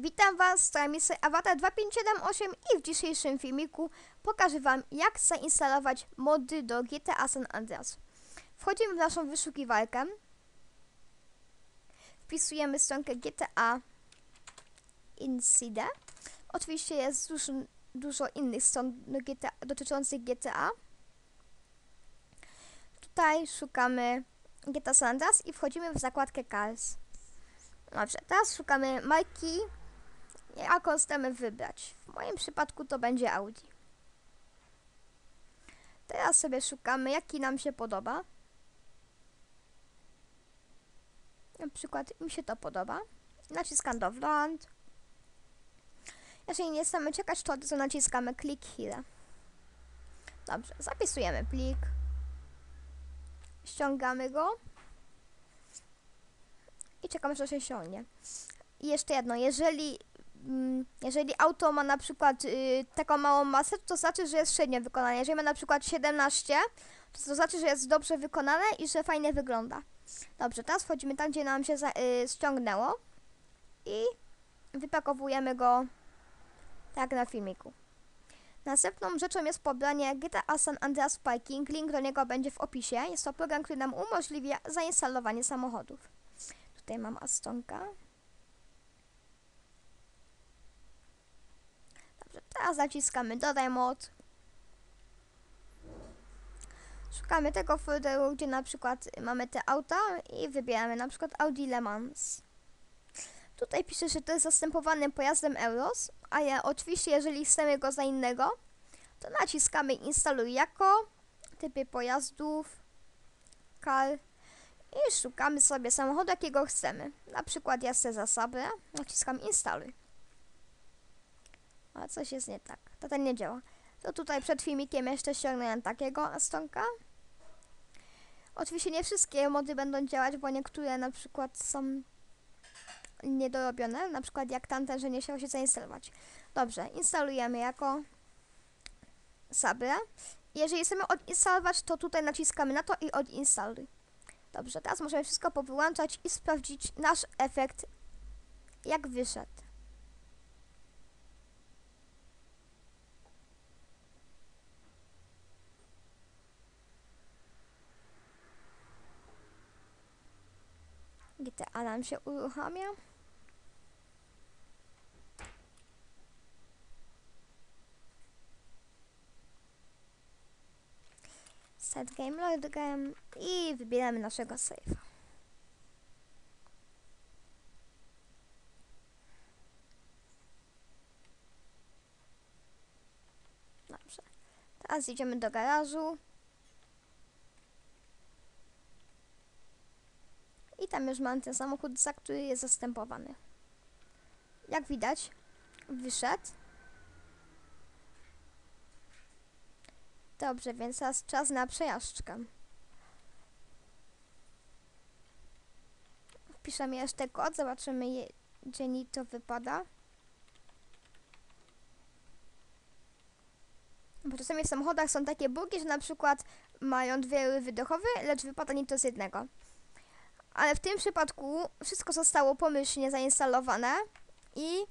Witam Was z Tramisy Avatar 2578 i w dzisiejszym filmiku pokażę Wam jak zainstalować mody do GTA San Andreas. Wchodzimy w naszą wyszukiwarkę, wpisujemy stronkę GTA Incide. Oczywiście jest dużo, dużo innych stron do GTA, dotyczących GTA. Tutaj szukamy GTA San Andreas i wchodzimy w zakładkę Cars. Dobrze, teraz szukamy marki, jaką chcemy wybrać. W moim przypadku to będzie Audi. Teraz sobie szukamy, jaki nam się podoba. Na przykład mi się to podoba. Naciskam download. Jeżeli nie chcemy czekać, to, to naciskamy click here. Dobrze, zapisujemy plik. Ściągamy go i czekam, aż się ściągnie. I jeszcze jedno, jeżeli, jeżeli auto ma na przykład y, taką małą masę, to znaczy, że jest średnio wykonane. Jeżeli ma na przykład 17, to, to znaczy, że jest dobrze wykonane i że fajnie wygląda. Dobrze, teraz wchodzimy tam, gdzie nam się za, y, ściągnęło i wypakowujemy go tak na filmiku. Następną rzeczą jest pobranie GTA San Andreas Parking. Link do niego będzie w opisie. Jest to program, który nam umożliwia zainstalowanie samochodów. Tutaj mam Astonka. Dobrze, teraz naciskamy dodaj mod. Szukamy tego folderu, gdzie na przykład mamy te auta i wybieramy na przykład Audi Le Mans. Tutaj pisze, że to jest zastępowany pojazdem Euros, a ja oczywiście jeżeli chcemy go za innego, to naciskamy instaluj jako, typy pojazdów, car i szukamy sobie samochodu, jakiego chcemy. Na przykład ja chcę zasadę, naciskam instaluj. A coś jest nie tak, to ten nie działa. To tutaj przed filmikiem jeszcze ściągnąłem takiego Astonka. Oczywiście nie wszystkie mody będą działać, bo niektóre na przykład są niedorobione, na przykład jak tamten, że nie chciał się zainstalować. Dobrze, instalujemy jako Sabrę. Jeżeli chcemy odinstalować, to tutaj naciskamy na to i odinstaluj. Dobrze, teraz możemy wszystko powyłączać i sprawdzić nasz efekt, jak wyszedł. GTA nam się uruchamia. Set game, load game i wybieramy naszego save'a. Dobrze. Teraz idziemy do garażu. I tam już mam ten samochód, za który jest zastępowany. Jak widać, wyszedł. Dobrze, więc teraz czas na przejażdżkę. Wpiszemy jeszcze kod, zobaczymy, je, gdzie mi to wypada. Bo czasami w samochodach są takie bugi, że na przykład mają dwie wydechowe, lecz wypada nie to z jednego. Ale w tym przypadku wszystko zostało pomyślnie zainstalowane i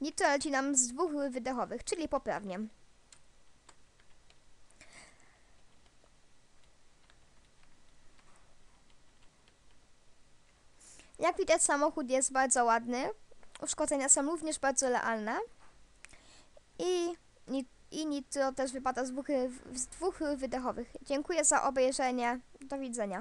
nitro leci nam z dwóch wydechowych, czyli poprawnie. Jak widać samochód jest bardzo ładny, uszkodzenia są również bardzo realne i, i nitro też wypada z dwóch, z dwóch wydechowych. Dziękuję za obejrzenie, do widzenia.